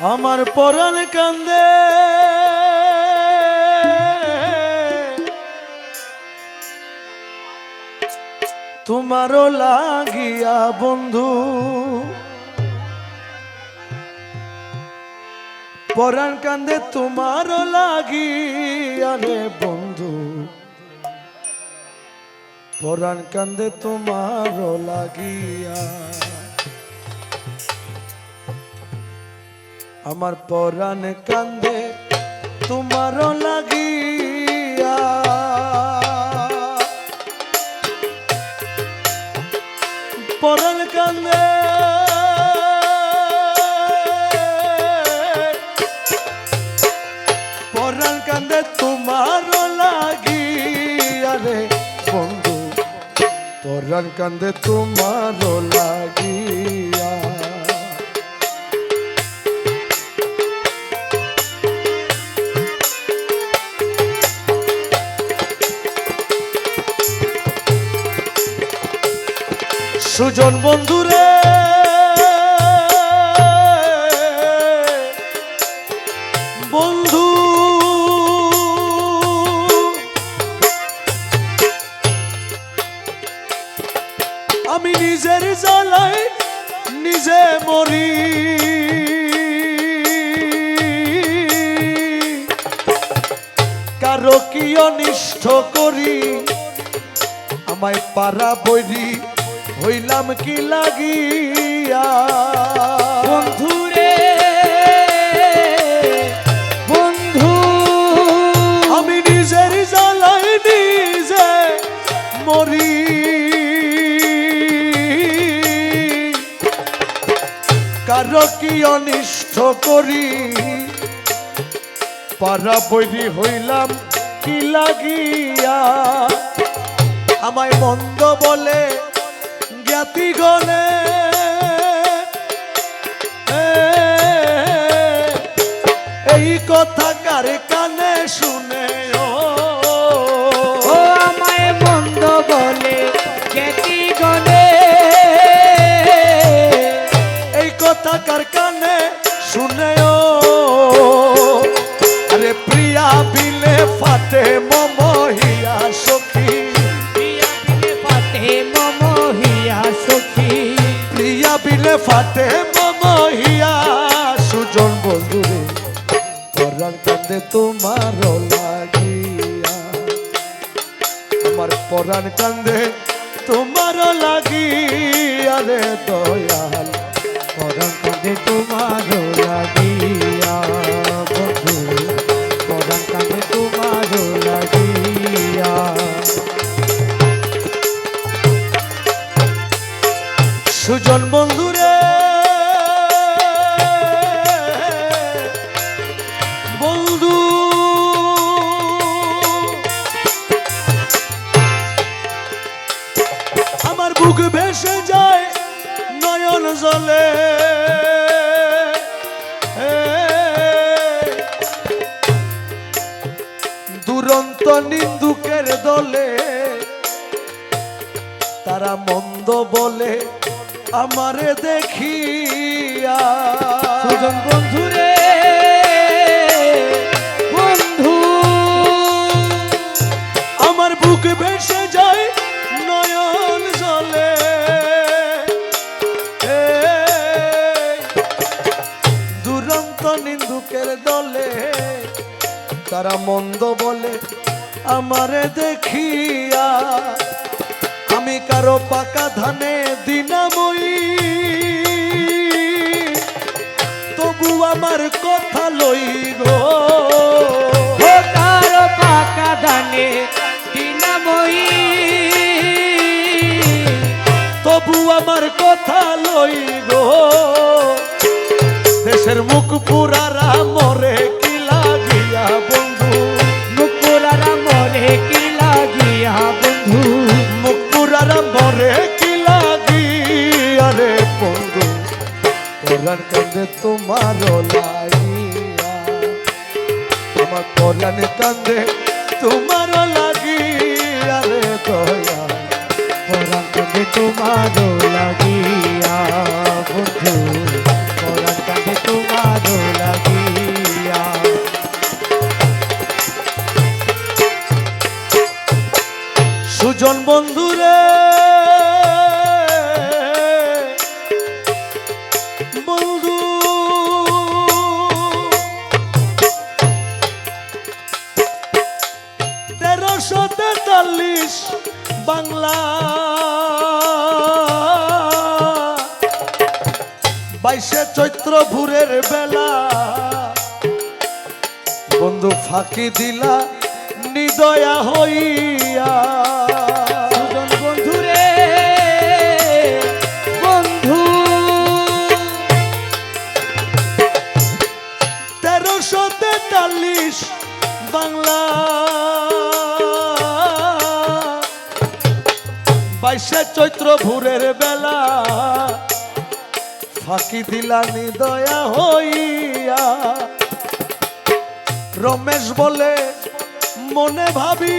আমার পরাণ কান্দে। তোমারও লাগিয়া বন্ধু। পরাণ কান্দে তোমারও লাগিয়া রে বন্ধু। পরাণ কান্দে তোমারও লাগিয়া। আমার পরাণ কান্দে, তোমারও লাগিয়া। পরাণ কান্দে পরাণ কান্দে, তোমারও লাগিয়া রে বন্ধু। পরাণ কান্দে, তোমারও লাগিয়া। সুজন বন্ধুরে। বন্ধু, আমি নিজের জ্বালায় নিজে মরি। কারও কি অনিষ্ট করি? আমায় পারা বৈরি হইলাম কি লাগিয়া? বন্ধুরে বন্ধু। আমি নিজের জ্বালাই নিজে মরি। কারও কি অনিষ্ট করি? পারা বৈরি হইলাম কি লাগিয়া? আমায় মন্দ বলে জ্ঞাতি গলে। এই কথা কার কানে শুনে? বিলে ফাটে মমহিয়া সুজন বন্ধুরে পরাণ কান্দে তোমার লাগিয়া। আমার পরাণ কান্দে তোমার লাগিয়া রে দয়াল পরম কাঁদে তোমার লাগিয়া। বন্ধু পরম কাঁদে তোমার লাগিয়া। সুজন বন্ধু বুক ভেসে যায় নয়ন জলে। দুরন্ত নিন্দুকের দলে তারা মন্দ বলে আমারে দেখিয়া। সুজন বন্ধুরে দলে তারা মন্দ বলে আমারে দেখিয়া আমি কারও পাকা ধানে দিনাময়ী। তবু আমার কথা লই গো ও তার পাকা দানে দিনাময়ী। তবু আমার কথা লই গো দেশের মুখ পুরারা মরে বন্ধু কল্যাণ কান্দে তোমার লাগিয়া। আমার কল্যাণ কান্দে তোমার লাগিয়া রে দয়া। কল্যাণ কান্দে তোমার লাগিয়া, বন্ধু। বাংলা। বাইশে চৈত্র ভোরের বেলা বন্ধু ফাঁকি দিলা নিদয়া হইয়া। তেরোশো তেতাল্লিশ বাংলা। বাইশে চৈত্র ভোরের বেলা। ফাঁকি দিলানি দয়া হইয়া। রমেশ বলে মনে ভাবি